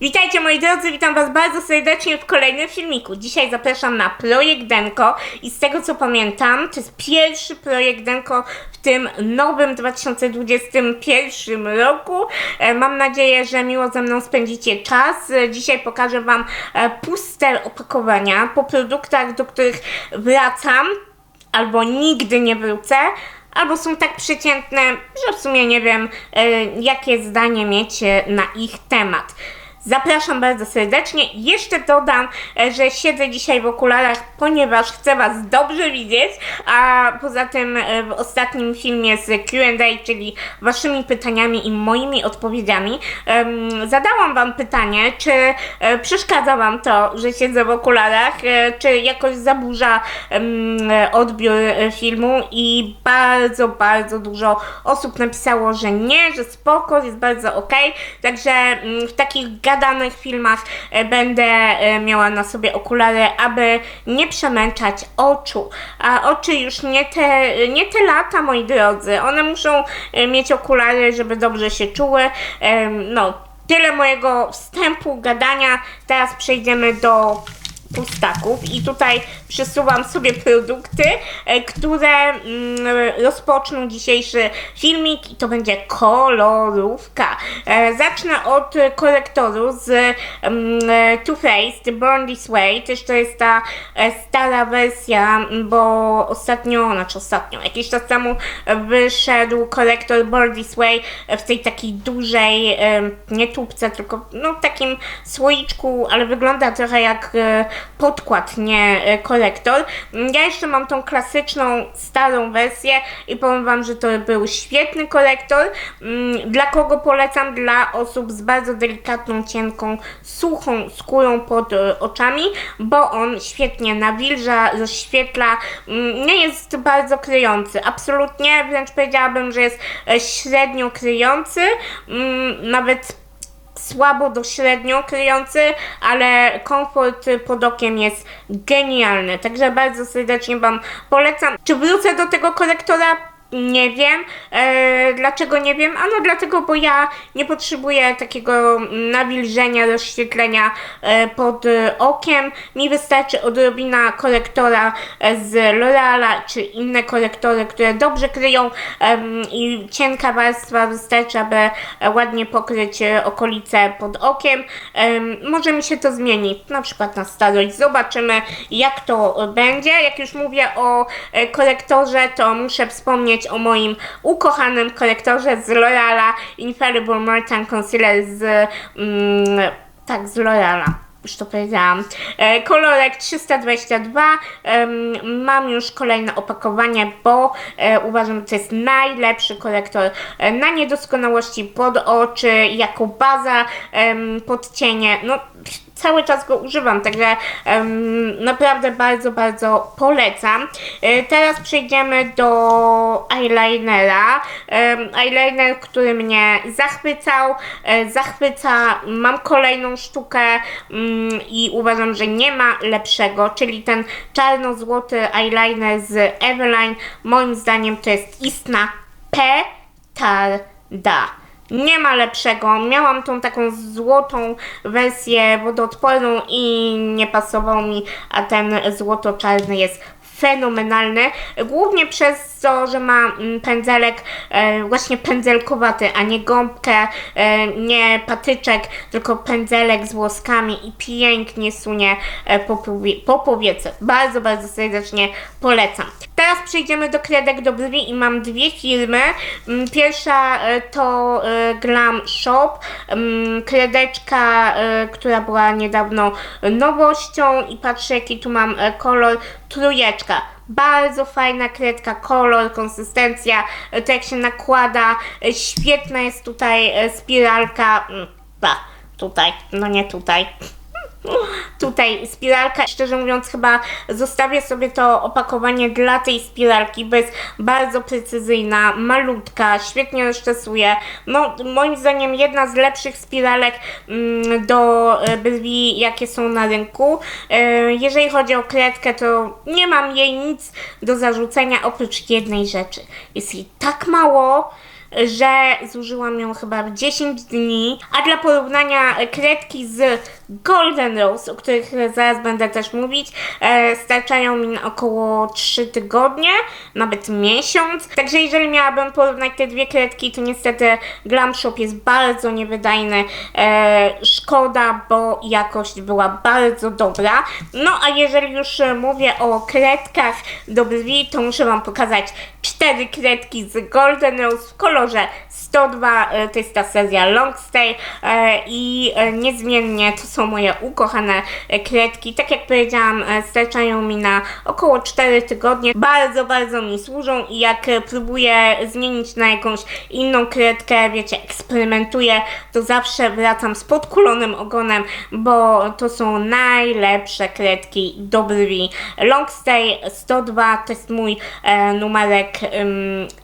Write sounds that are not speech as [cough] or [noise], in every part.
Witajcie moi drodzy, witam was bardzo serdecznie w kolejnym filmiku. Dzisiaj zapraszam na projekt Denko i z tego co pamiętam, to jest pierwszy projekt Denko w tym nowym 2021 roku. E, Mam nadzieję, że miło ze mną spędzicie czas. E, Dzisiaj pokażę wam e, puste opakowania po produktach, do których wracam albo nigdy nie wrócę, albo są tak przeciętne, że w sumie nie wiem, jakie zdanie mieć na ich temat. Zapraszam bardzo serdecznie. Jeszcze dodam, e, że siedzę dzisiaj w okularach, ponieważ chcę Was dobrze widzieć, a poza tym e, w ostatnim filmie z Q&A, czyli Waszymi pytaniami i moimi odpowiedziami, zadałam Wam pytanie, czy e, przeszkadza Wam to, że siedzę w okularach, czy jakoś zaburza odbiór filmu i bardzo, bardzo dużo osób napisało, że nie, że spoko, jest bardzo ok, także mm, w takich gadanych filmach e, będę e, miała na sobie okulary, aby nie przemęczać oczu, a oczy już nie te, nie te lata, moi drodzy, one muszą e, mieć okulary, żeby dobrze się czuły, no, tyle mojego wstępu, gadania, teraz przejdziemy do pustaków i tutaj przesuwam sobie produkty, e, które mm, rozpoczną dzisiejszy filmik i to będzie kolorówka. E, Zacznę od korektoru z mm, Too Faced Born This Way, też to jest ta e, stara wersja, bo ostatnio, znaczy ostatnio, jakiś czas temu wyszedł korektor Born This Way w tej takiej dużej, e, nie tubce, tylko no takim słoiczku, ale wygląda trochę jak e, podkład, nie e, korektor. Ja jeszcze mam tą klasyczną, starą wersję i powiem Wam, że to był świetny korektor. Mm, Dla kogo polecam? Dla osób z bardzo delikatną, cienką, suchą skórą pod e, oczami, bo on świetnie nawilża, rozświetla, mm, nie jest bardzo kryjący, absolutnie, wręcz powiedziałabym, że jest e, średnio kryjący, mm, nawet słabo do średnio kryjący, ale komfort pod okiem jest genialny. Także bardzo serdecznie Wam polecam. Czy wrócę do tego korektora? Nie wiem. E, dlaczego nie wiem? Ano dlatego, bo ja nie potrzebuję takiego nawilżenia, rozświetlenia e, pod e, okiem. Mi wystarczy odrobina korektora e, z L'Oreala, czy inne korektory, które dobrze kryją em, i cienka warstwa wystarczy, aby e, ładnie pokryć e, okolice pod okiem. Em, może mi się to zmieni, na przykład na starość. Zobaczymy, jak to e, będzie. Jak już mówię o e, korektorze, to muszę wspomnieć o moim ukochanym korektorze z L'Oreala Infallible Mertan Concealer z... Mm, tak, z L'Oreala już to powiedziałam. E, kolorek 322. Em, mam już kolejne opakowanie, bo e, uważam, że to jest najlepszy korektor e, na niedoskonałości pod oczy, jako baza pod cienie. No, cały czas go używam, także em, naprawdę bardzo, bardzo polecam. E, teraz przejdziemy do eyelinera. Eyeliner, który mnie zachwycał, e, zachwyca. Mam kolejną sztukę mm, i uważam, że nie ma lepszego, czyli ten czarno-złoty eyeliner z Eveline. Moim zdaniem to jest istna petarda. Nie ma lepszego. Miałam tą taką złotą wersję wodoodporną i nie pasował mi, a ten złoto-czarny jest fenomenalny. Głównie przez to, że ma mm, pędzelek e, właśnie pędzelkowaty, a nie gąbkę, e, nie patyczek, tylko pędzelek z włoskami i pięknie sunie e, po, powie- po powiece. Bardzo, bardzo serdecznie polecam. Teraz przejdziemy do kredek do brwi i mam dwie firmy. Mm, Pierwsza e, to e, Glam Shop, mm, kredeczka, e, która była niedawno nowością i patrzę jaki tu mam kolor, trójeczka. Bardzo fajna kredka, kolor, konsystencja, to jak się nakłada, świetna jest tutaj spiralka, mm, ba, tutaj, no nie tutaj. Tutaj spiralka, szczerze mówiąc, chyba zostawię sobie to opakowanie dla tej spiralki, bo jest bardzo precyzyjna, malutka, świetnie rozczesuje. No, moim zdaniem jedna z lepszych spiralek mm, do e, brwi, jakie są na rynku. E, jeżeli chodzi o kredkę, to nie mam jej nic do zarzucenia oprócz jednej rzeczy. Jest jej tak mało, że zużyłam ją chyba w 10 dni, a dla porównania e, kredki z Golden Rose, o których zaraz będę też mówić, e, starczają mi na około 3 tygodnie, nawet miesiąc. Także jeżeli miałabym porównać te dwie kredki, to niestety Glam Shop jest bardzo niewydajny. E, szkoda, bo jakość była bardzo dobra. No a jeżeli już e, mówię o kredkach do brwi, to muszę Wam pokazać cztery kredki z Golden Rose w kolorze 102, e, to jest ta seria Long Stay e, i e, niezmiennie to są moje ukochane kredki. Tak jak powiedziałam, starczają mi na około 4 tygodnie. Bardzo, bardzo mi służą i jak próbuję zmienić na jakąś inną kredkę, wiecie, eksperymentuję, to zawsze wracam z podkulonym ogonem, bo to są najlepsze kredki do brwi. Long Stay 102 to jest mój numerek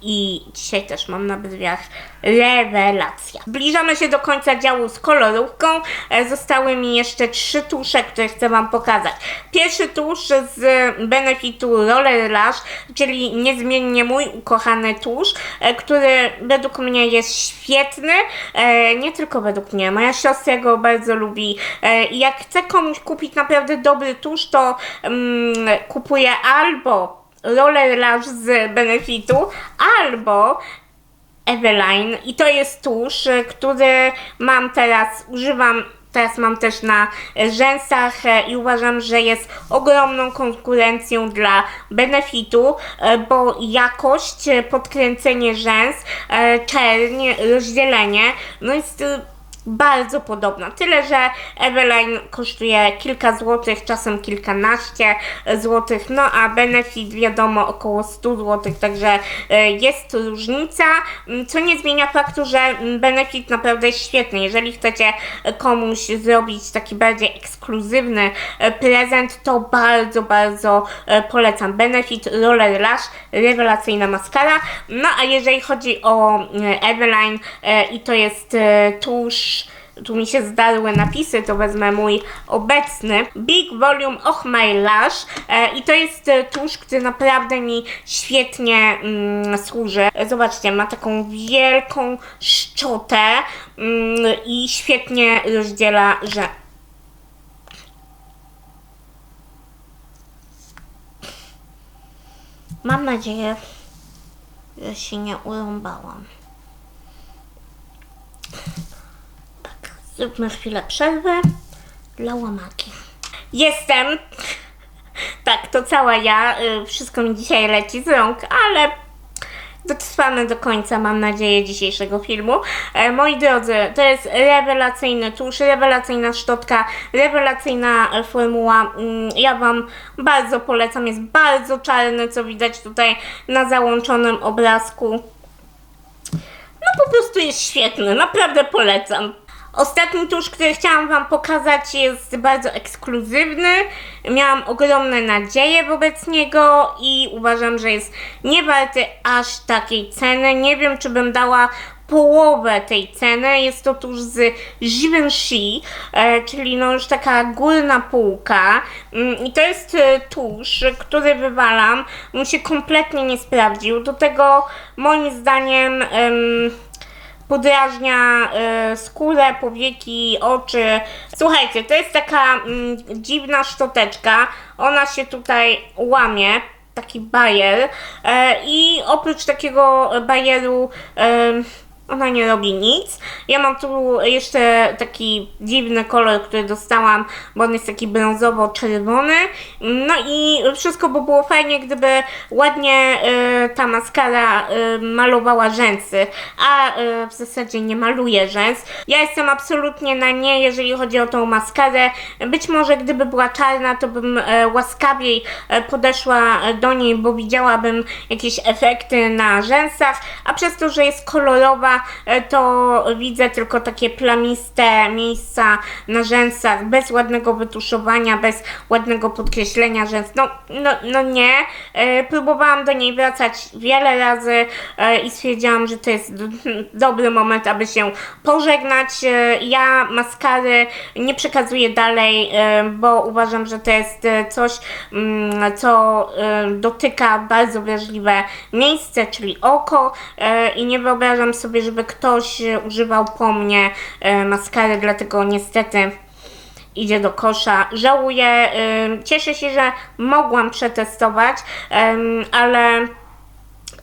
i dzisiaj też mam na brwiach rewelacja. Zbliżamy się do końca działu z kolorówką. E, Zostały mi jeszcze trzy tusze, które chcę Wam pokazać. Pierwszy tusz z Benefitu Roller Lash, czyli niezmiennie mój ukochany tusz, e, który według mnie jest świetny. E, Nie tylko według mnie, moja siostra go bardzo lubi. Jak chcę komuś kupić naprawdę dobry tusz, to mm, kupuję albo Roller Lash z Benefitu, albo Eveline. I to jest tusz, y, który mam teraz, używam teraz mam też na rzęsach e, i uważam, że jest ogromną konkurencją dla benefitu, e, bo jakość, podkręcenie rzęs, czerń, rozdzielenie, no jest bardzo podobna. Tyle, że Eveline kosztuje kilka złotych, czasem kilkanaście złotych, no a Benefit wiadomo około 100 złotych, także e, jest różnica, co nie zmienia faktu, że Benefit naprawdę jest świetny. Jeżeli chcecie komuś zrobić taki bardziej ekskluzywny e, prezent, to bardzo, bardzo e, polecam. Benefit Roller Lash, rewelacyjna maskara. No a jeżeli chodzi o Eveline i to jest tusz tu mi się zdarły napisy, to wezmę mój obecny Big Volume of My Lash e, i to jest e, tusz, który naprawdę mi świetnie mm, służy. E, Zobaczcie, ma taką wielką szczotę mm, i świetnie rozdziela, że Mam nadzieję, że się nie urąbałam. Zróbmy chwilę przerwy dla łamaki. Jestem! Tak, to cała ja. y, Wszystko mi dzisiaj leci z rąk, ale dotrwamy do końca, mam nadzieję, dzisiejszego filmu. E, moi drodzy, to jest rewelacyjny tusz, rewelacyjna szczotka, rewelacyjna e, formuła. Mm, Ja Wam bardzo polecam, jest bardzo czarny, co widać tutaj na załączonym obrazku. No po prostu jest świetny, naprawdę polecam. Ostatni tusz, który chciałam Wam pokazać jest bardzo ekskluzywny. Miałam ogromne nadzieje wobec niego i uważam, że jest niewarty aż takiej ceny. Nie wiem, czy bym dała połowę tej ceny. Jest to tuż z Givenchy, czyli no już taka górna półka. Mm, I to jest e, tusz, który wywalam. On się kompletnie nie sprawdził. Do tego moim zdaniem... em, podrażnia y, skórę, powieki, oczy. Słuchajcie, to jest taka mm, dziwna szczoteczka. Ona się tutaj łamie, taki bajer. E, I oprócz takiego bajeru em, ona nie robi nic. Ja mam tu jeszcze taki dziwny kolor, który dostałam, bo on jest taki brązowo-czerwony. No i wszystko by było fajnie, gdyby ładnie e, ta maskara e, malowała rzęsy, a e, w zasadzie nie maluje rzęs. Ja jestem absolutnie na nie, jeżeli chodzi o tą maskarę. Być może gdyby była czarna, to bym e, łaskawiej e, podeszła do niej, bo widziałabym jakieś efekty na rzęsach, a przez to, że jest kolorowa, to widzę tylko takie plamiste miejsca na rzęsach, bez ładnego wytuszowania, bez ładnego podkreślenia rzęs. No, no, no nie. E, próbowałam do niej wracać wiele razy e, i stwierdziłam, że to jest [laughs] dobry moment, aby się pożegnać. E, ja maskary nie przekazuję dalej, e, bo uważam, że to jest e, coś, mm, co e, dotyka bardzo wrażliwe miejsce, czyli oko e, i nie wyobrażam sobie, żeby ktoś e, używał po mnie e, maskary, dlatego niestety idzie do kosza. Żałuję, cieszę się, że mogłam przetestować, ale,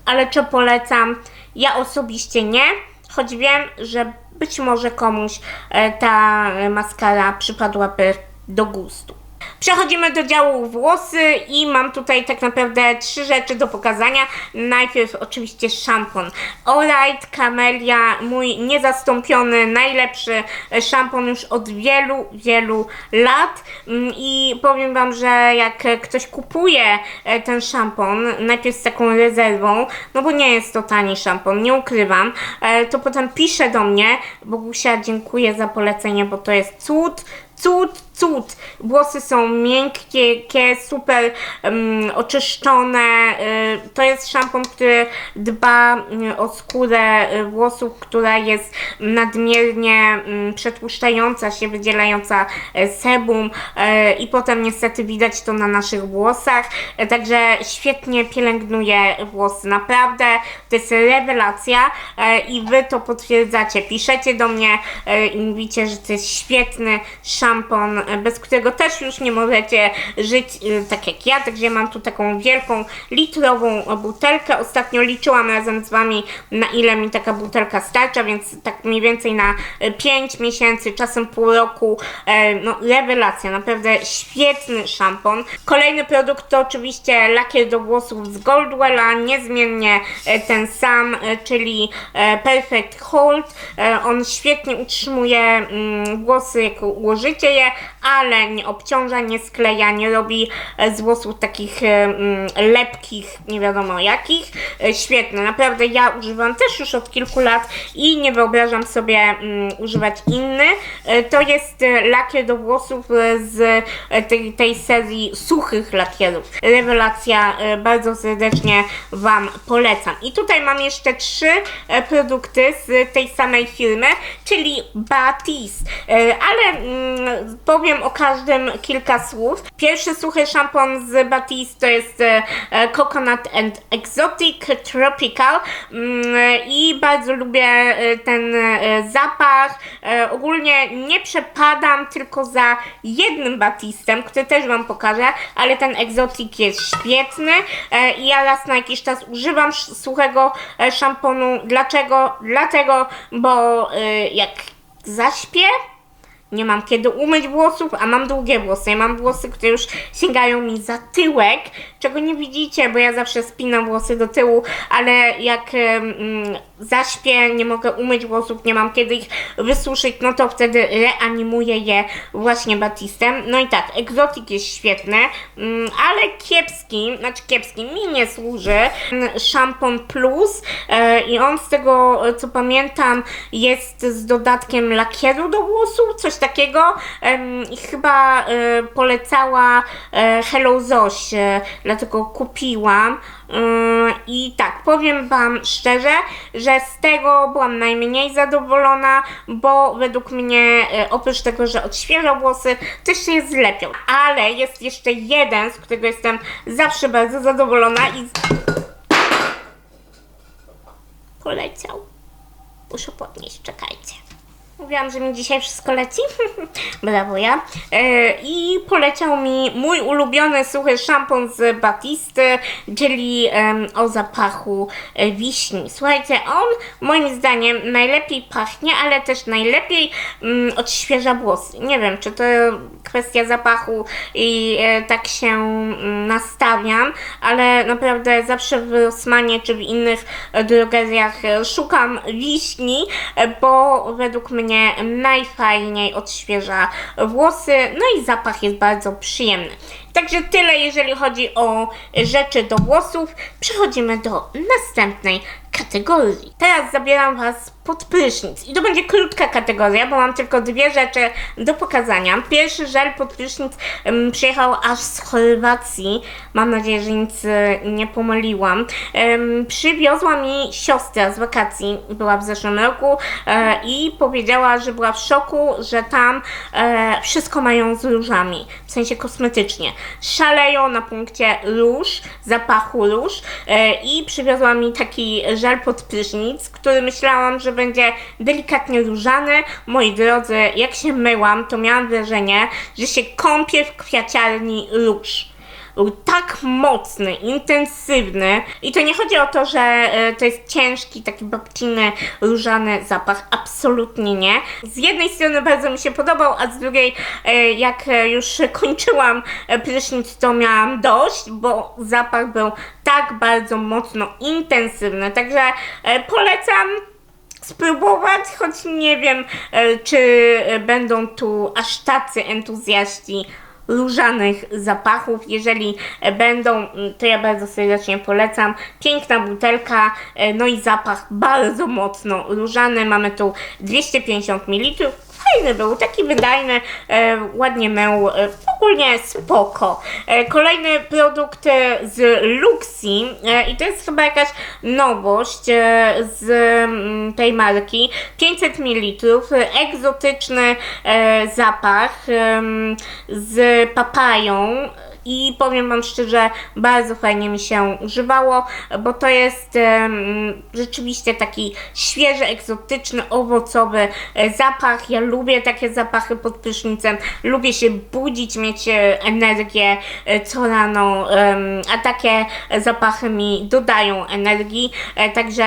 ale czy polecam? Ja osobiście nie, choć wiem, że być może komuś e, ta maskara przypadłaby do gustu. Przechodzimy do działu włosy i mam tutaj tak naprawdę trzy rzeczy do pokazania. Najpierw oczywiście szampon. Alright Camellia, mój niezastąpiony, najlepszy szampon już od wielu, wielu lat Mm, i powiem Wam, że jak ktoś kupuje e, ten szampon, najpierw z taką rezerwą, no bo nie jest to tani szampon, nie ukrywam, e, to potem pisze do mnie, Bogusia dziękuję za polecenie, bo to jest cud, cud, cud. Włosy są miękkie, super um, oczyszczone. Y, to jest szampon, który dba y, o skórę y, włosów, która jest nadmiernie y, przetłuszczająca się, wydzielająca y, sebum y, i potem niestety widać to na naszych włosach. Y, Także świetnie pielęgnuje włosy. Naprawdę to jest rewelacja i wy to potwierdzacie. Piszecie do mnie i mówicie, że to jest świetny szampon, bez którego też już nie możecie żyć y, tak jak ja. Także mam tu taką wielką litrową butelkę. Ostatnio liczyłam razem z wami na ile mi taka butelka starcza, więc tak mniej więcej na 5 miesięcy, czasem pół roku. E, No rewelacja, naprawdę świetny szampon. Kolejny produkt to oczywiście lakier do włosów z Goldwella, niezmiennie e, ten sam, e, czyli e, Perfect Hold. E, On świetnie utrzymuje mm, włosy, jak ułożycie je, ale nie obciąża, nie skleja, nie robi e, z włosów takich e, mm, lepkich, nie wiadomo jakich. E, Świetne, naprawdę ja używam też już od kilku lat i nie wyobrażam sobie mm, używać inny. To jest lakier do włosów z tej, tej serii suchych lakierów. Rewelacja, bardzo serdecznie Wam polecam. I tutaj mam jeszcze trzy produkty z tej samej firmy, czyli Batiste. Ale mm, powiem o każdym kilka słów. Pierwszy suchy szampon z Batiste to jest e, Coconut and Exotic Tropical Mm, i bardzo lubię e, ten e, zapach. Ogólnie nie przepadam tylko za jednym Batistem, który też Wam pokażę, ale ten Exotic jest świetny i ja raz na jakiś czas używam suchego szamponu. Dlaczego? Dlatego, bo jak zaśpię, nie mam kiedy umyć włosów, a mam długie włosy. Ja mam włosy, które już sięgają mi za tyłek, czego nie widzicie, bo ja zawsze spinam włosy do tyłu, ale jak em, zaśpię, nie mogę umyć włosów, nie mam kiedy ich wysuszyć, no to wtedy reanimuję je właśnie batistem. No i tak, egzotik jest świetny, mm, ale kiepski, znaczy kiepski, mi nie służy. Ten Szampon Plus e, i on z tego, co pamiętam, jest z dodatkiem lakieru do włosów, coś takiego Em, i chyba e, polecała e, Hello Zoś, e, dlatego kupiłam. Ym, I tak, powiem Wam szczerze, że z tego byłam najmniej zadowolona, bo według mnie, e, oprócz tego, że odświeża włosy, też się zlepią. Ale jest jeszcze jeden, z którego jestem zawsze bardzo zadowolona i. Poleciał. Muszę podnieść, czekajcie. Mówiłam, że mi dzisiaj wszystko leci. [laughs] Brawo ja. E, I poleciał mi mój ulubiony suchy szampon z Batisty, czyli o zapachu e, wiśni. Słuchajcie, on moim zdaniem najlepiej pachnie, ale też najlepiej mm, odświeża włosy. Nie wiem, czy to kwestia zapachu i e, tak się mm, nastawiam, ale naprawdę zawsze w Rossmanie czy w innych drogeriach szukam wiśni, bo według mnie najfajniej odświeża włosy, no i zapach jest bardzo przyjemny. Także tyle, jeżeli chodzi o rzeczy do włosów. Przechodzimy do następnej kategorii. Teraz zabieram Was pod prysznic. I to będzie krótka kategoria, bo mam tylko dwie rzeczy do pokazania. Pierwszy żel pod prysznic um, przyjechał aż z Chorwacji. Mam nadzieję, że nic e, nie pomyliłam. Um, przywiozła mi siostra z wakacji, była w zeszłym roku e, i powiedziała, że była w szoku, że tam e, wszystko mają z różami, w sensie kosmetycznie. Szaleją na punkcie róż, zapachu róż e, i przywiozła mi taki żel pod prysznic, który myślałam, że będzie delikatnie różany. Moi drodzy, jak się myłam, to miałam wrażenie, że się kąpię w kwiaciarni róż był tak mocny, intensywny i to nie chodzi o to, że e, to jest ciężki, taki babciny, różany zapach, absolutnie nie. Z jednej strony bardzo mi się podobał, a z drugiej e, jak e, już kończyłam prysznic, to miałam dość, bo zapach był tak bardzo mocno intensywny, także e, polecam spróbować, choć nie wiem, e, czy będą tu aż tacy entuzjaści różanych zapachów. Jeżeli będą, m, to ja bardzo serdecznie polecam. Piękna butelka, e, no i zapach bardzo mocno różany. Mamy tu 250 ml. Fajny był, taki wydajny, e, ładnie mył, e, ogólnie spoko. E, kolejny produkt z Luxi i to jest chyba jakaś nowość z mm, tej marki. 500 ml, egzotyczny zapach z papają. I powiem Wam szczerze, bardzo fajnie mi się używało, bo to jest rzeczywiście taki świeży, egzotyczny, owocowy e, zapach. Ja lubię takie zapachy pod prysznicem, lubię się budzić, mieć e, energię e, co rano, em, a takie zapachy mi dodają energii, także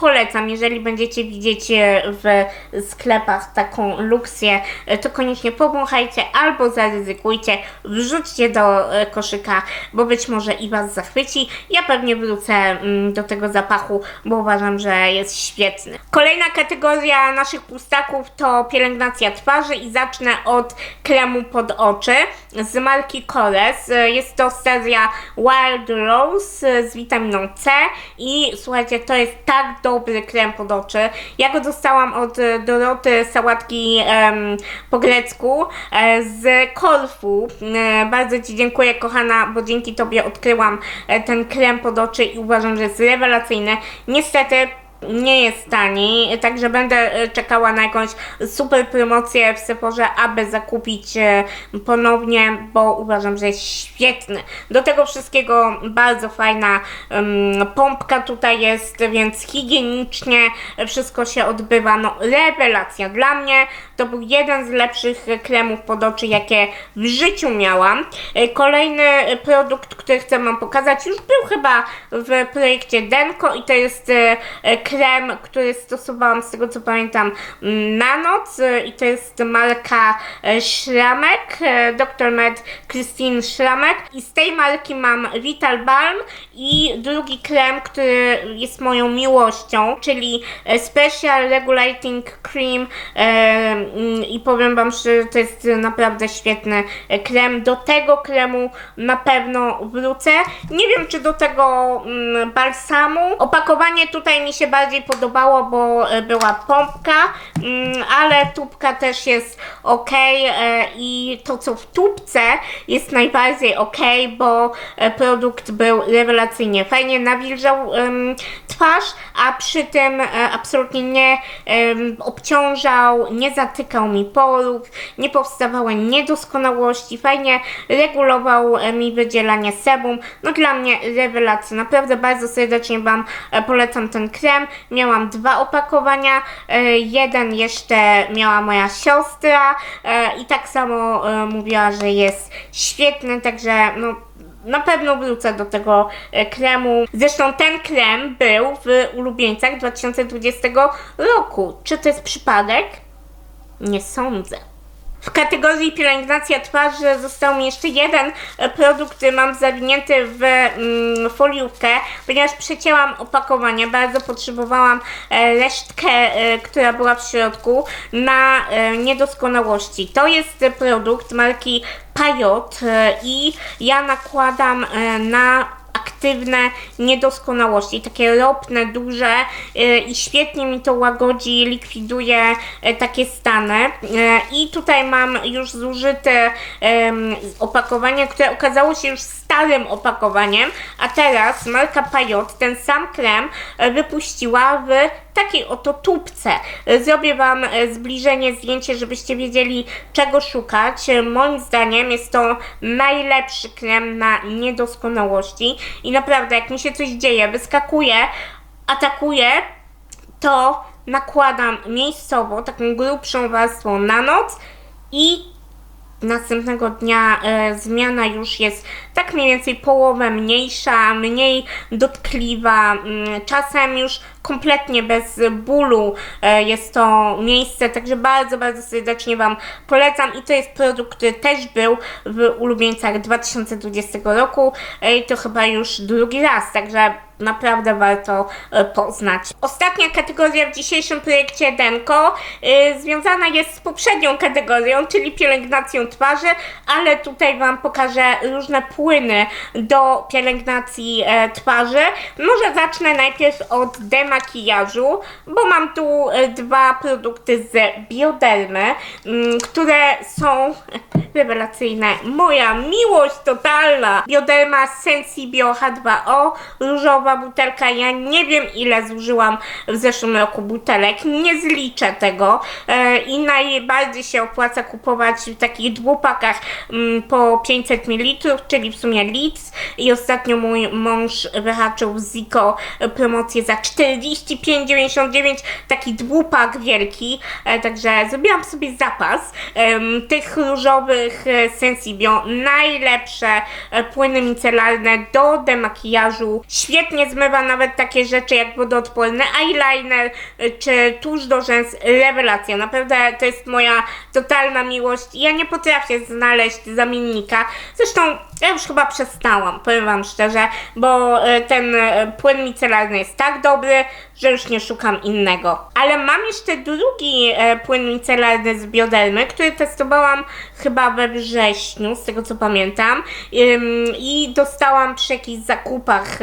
polecam, jeżeli będziecie widzieć w sklepach taką luksję, to koniecznie powąchajcie albo zaryzykujcie, wrzućcie do koszyka, bo być może i Was zachwyci. Ja pewnie wrócę mm, do tego zapachu, bo uważam, że jest świetny. Kolejna kategoria naszych pustaków to pielęgnacja twarzy i zacznę od kremu pod oczy z marki Kores. Jest to seria Wild Rose z witaminą C i słuchajcie, to jest tak dobry krem pod oczy. Ja go dostałam od Doroty Sałatki em, po grecku e, z Korfu. E, bardzo Ci dziękuję kochana, bo dzięki Tobie odkryłam e, ten krem pod oczy i uważam, że jest rewelacyjny. Niestety nie jest tani, także będę e, czekała na jakąś super promocję w Sephorze, aby zakupić e, ponownie, bo uważam, że jest świetny. Do tego wszystkiego bardzo fajna em, pompka tutaj jest, więc higienicznie wszystko się odbywa. No, rewelacja. Dla mnie to był jeden z lepszych kremów pod oczy, jakie w życiu miałam. E, Kolejny produkt, który chcę Wam pokazać, już był chyba w projekcie Denko i to jest e, e, krem, który stosowałam z tego co pamiętam mm, na noc i to jest marka Szramek, Dr. Med Christine Szramek i z tej marki mam Vital Balm i drugi krem, który jest moją miłością, czyli Special Regulating Cream i powiem Wam, że to jest naprawdę świetny krem. Do tego kremu na pewno wrócę. Nie wiem, czy do tego mm, balsamu. Opakowanie tutaj mi się bardziej podobało, bo e, była pompka, mm, ale tubka też jest ok e, i to, co w tubce jest najbardziej ok, bo e, produkt był rewelacyjnie fajnie nawilżał twarz, a przy tym absolutnie nie obciążał, nie zatykał mi porów, nie powstawały niedoskonałości, fajnie regulował e, mi wydzielanie sebum. No dla mnie rewelacja. Naprawdę bardzo serdecznie Wam e, polecam ten krem. Miałam dwa opakowania, e, jeden jeszcze miała moja siostra i tak samo mówiła, że jest świetny, także no na pewno wrócę do tego kremu. Zresztą ten krem był w ulubieńcach 2020 roku. Czy to jest przypadek? Nie sądzę. W kategorii pielęgnacja twarzy został mi jeszcze jeden e, produkt, który mam zawinięty w mm, foliówkę, ponieważ przecięłam opakowanie, bardzo potrzebowałam e, resztkę, e, która była w środku na niedoskonałości. To jest produkt marki Pajot i ja nakładam na aktywne niedoskonałości, takie ropne, duże y, i świetnie mi to łagodzi, likwiduje y, takie stany. Y, I tutaj mam już zużyte opakowanie, które okazało się już starym opakowaniem, a teraz marka Pajot ten sam krem wypuściła w takiej oto tubce. Zrobię Wam e, zbliżenie, zdjęcie, żebyście wiedzieli czego szukać. Moim zdaniem jest to najlepszy krem na niedoskonałości i naprawdę jak mi się coś dzieje, wyskakuje, atakuje, to nakładam miejscowo taką grubszą warstwą na noc i następnego dnia e, zmiana już jest tak mniej więcej połowę mniejsza, mniej dotkliwa, mm, czasem już kompletnie bez bólu e, jest to miejsce, także bardzo, bardzo serdecznie Wam polecam i to jest produkt, który też był w ulubieńcach 2020 roku e, i to chyba już drugi raz, także naprawdę warto e, poznać. Ostatnia kategoria w dzisiejszym projekcie Denko e, związana jest z poprzednią kategorią, czyli pielęgnacją twarzy, ale tutaj Wam pokażę różne płyny do pielęgnacji e, twarzy. Może zacznę najpierw od demakijażu, bo mam tu e, dwa produkty z Biodermy, mm, które są [laughs] rewelacyjne. Moja miłość totalna. Bioderma Sensibio H2O, różowa butelka. Ja nie wiem ile zużyłam w zeszłym roku butelek. Nie zliczę tego e, i najbardziej się opłaca kupować w takich dwupakach mm, po 500 ml, czyli w sumie litr. I ostatnio mój mąż wyhaczył z Zico promocję za 45,99 taki dwupak wielki, e, także zrobiłam sobie zapas tych różowych e, Sensibio, najlepsze płyny micelarne do demakijażu, świetnie zmywa nawet takie rzeczy jak wodoodporny eyeliner e, czy tusz do rzęs, rewelacja, naprawdę to jest moja totalna miłość, ja nie potrafię znaleźć zamiennika, zresztą ja już chyba przestałam, powiem wam szczerze, bo e, ten e, płyn micelarny jest tak dobry, że już nie szukam innego. Ale mam jeszcze drugi e, płyn micelarny z Biodermy, który testowałam chyba we wrześniu, z tego co pamiętam. I dostałam przy jakichś zakupach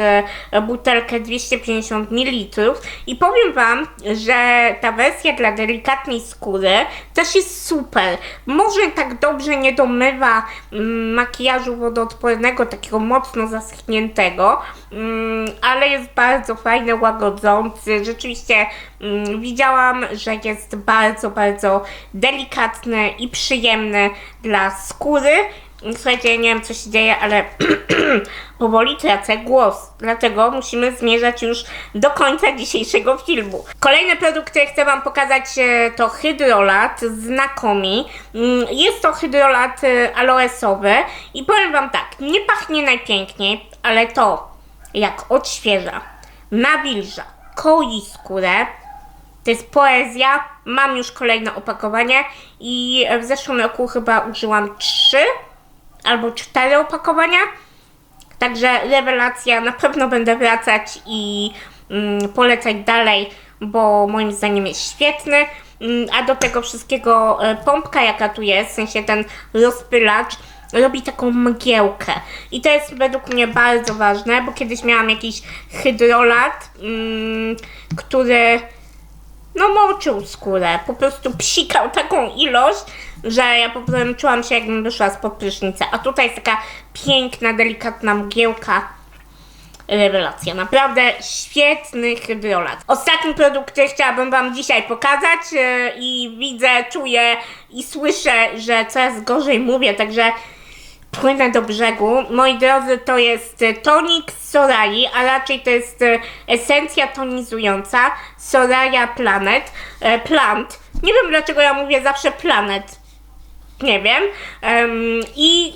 butelkę 250 ml. I powiem wam, że ta wersja dla delikatnej skóry też jest super. Może tak dobrze nie domywa mm, makijażu wodoodpornego, takiego mocno zaschniętego, mm, ale jest bardzo fajny, łagodzący. Rzeczywiście mm, widziałam, że jest bardzo, bardzo delikatny i przyjemny dla skóry. Słuchajcie, nie wiem co się dzieje, ale [clears throat] powoli tracę głos, dlatego musimy zmierzać już do końca dzisiejszego filmu. Kolejny produkt, który chcę Wam pokazać e, to hydrolat znakomi. Mm, Jest to hydrolat e, aloesowy i powiem Wam tak, nie pachnie najpiękniej, ale to jak odświeża, nawilża, koi skórę, to jest poezja. Mam już kolejne opakowanie i w zeszłym roku chyba użyłam trzy albo cztery opakowania. Także rewelacja, na pewno będę wracać i mm, polecać dalej, bo moim zdaniem jest świetny. Mm, a do tego wszystkiego e, pompka, jaka tu jest, w sensie ten rozpylacz, robi taką mgiełkę. I to jest według mnie bardzo ważne, bo kiedyś miałam jakiś hydrolat, mm, który no moczył skórę, po prostu psikał taką ilość, że ja po prostu czułam się jakbym wyszła spod prysznica. A tutaj jest taka piękna, delikatna mgiełka. Rewelacja, naprawdę świetny hydrolat. Ostatni produkt, który chciałabym Wam dzisiaj pokazać e, i widzę, czuję i słyszę, że coraz gorzej mówię, także płynę do brzegu. Moi drodzy, to jest e, tonik z Sorai, a raczej to jest e, esencja tonizująca Soraya Planet. Plant. Nie wiem dlaczego ja mówię zawsze Planet. Nie wiem. Em, I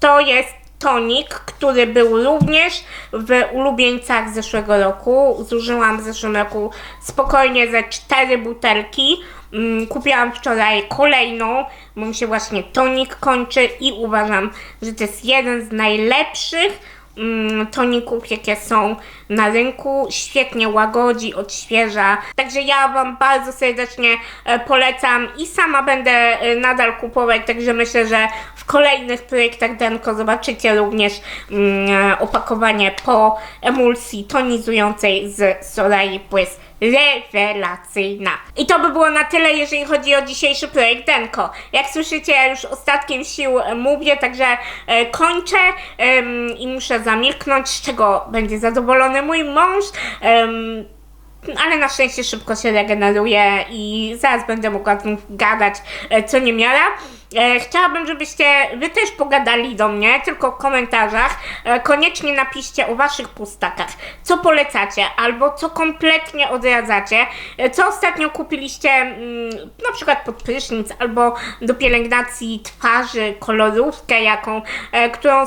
to jest tonik, który był również w ulubieńcach zeszłego roku. Zużyłam w zeszłym roku spokojnie ze cztery butelki. Mm, Kupiłam wczoraj kolejną, bo mi się właśnie tonik kończy i uważam, że to jest jeden z najlepszych toników, jakie są na rynku. Świetnie łagodzi, odświeża. Także ja Wam bardzo serdecznie e, polecam i sama będę e, nadal kupować. Także myślę, że w kolejnych projektach Denko zobaczycie również mm, e, opakowanie po emulsji tonizującej z Solari Błysk rewelacyjna. I to by było na tyle, jeżeli chodzi o dzisiejszy projekt Denko. Jak słyszycie, ja już ostatkiem sił e, mówię, także e, kończę em, i muszę zamilknąć, z czego będzie zadowolony mój mąż. Em, ale na szczęście szybko się regeneruje i zaraz będę mogła znów gadać e, co nie miara. E, chciałabym, żebyście wy też pogadali do mnie, tylko w komentarzach. E, koniecznie napiszcie o waszych pustakach, co polecacie, albo co kompletnie odradzacie, e, co ostatnio kupiliście mm, na przykład pod prysznic, albo do pielęgnacji twarzy, kolorówkę jaką, e, którą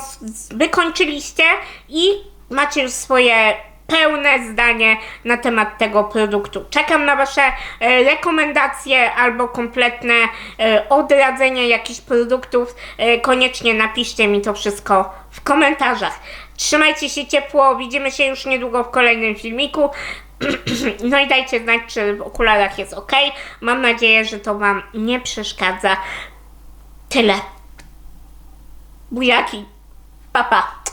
wykończyliście i macie już swoje pełne zdanie na temat tego produktu. Czekam na Wasze e, rekomendacje albo kompletne e, odradzenie jakichś produktów. E, koniecznie napiszcie mi to wszystko w komentarzach. Trzymajcie się ciepło, widzimy się już niedługo w kolejnym filmiku. [clears throat] No i dajcie znać, czy w okularach jest ok. Mam nadzieję, że to Wam nie przeszkadza. Tyle. Bujaki. Papa. Pa.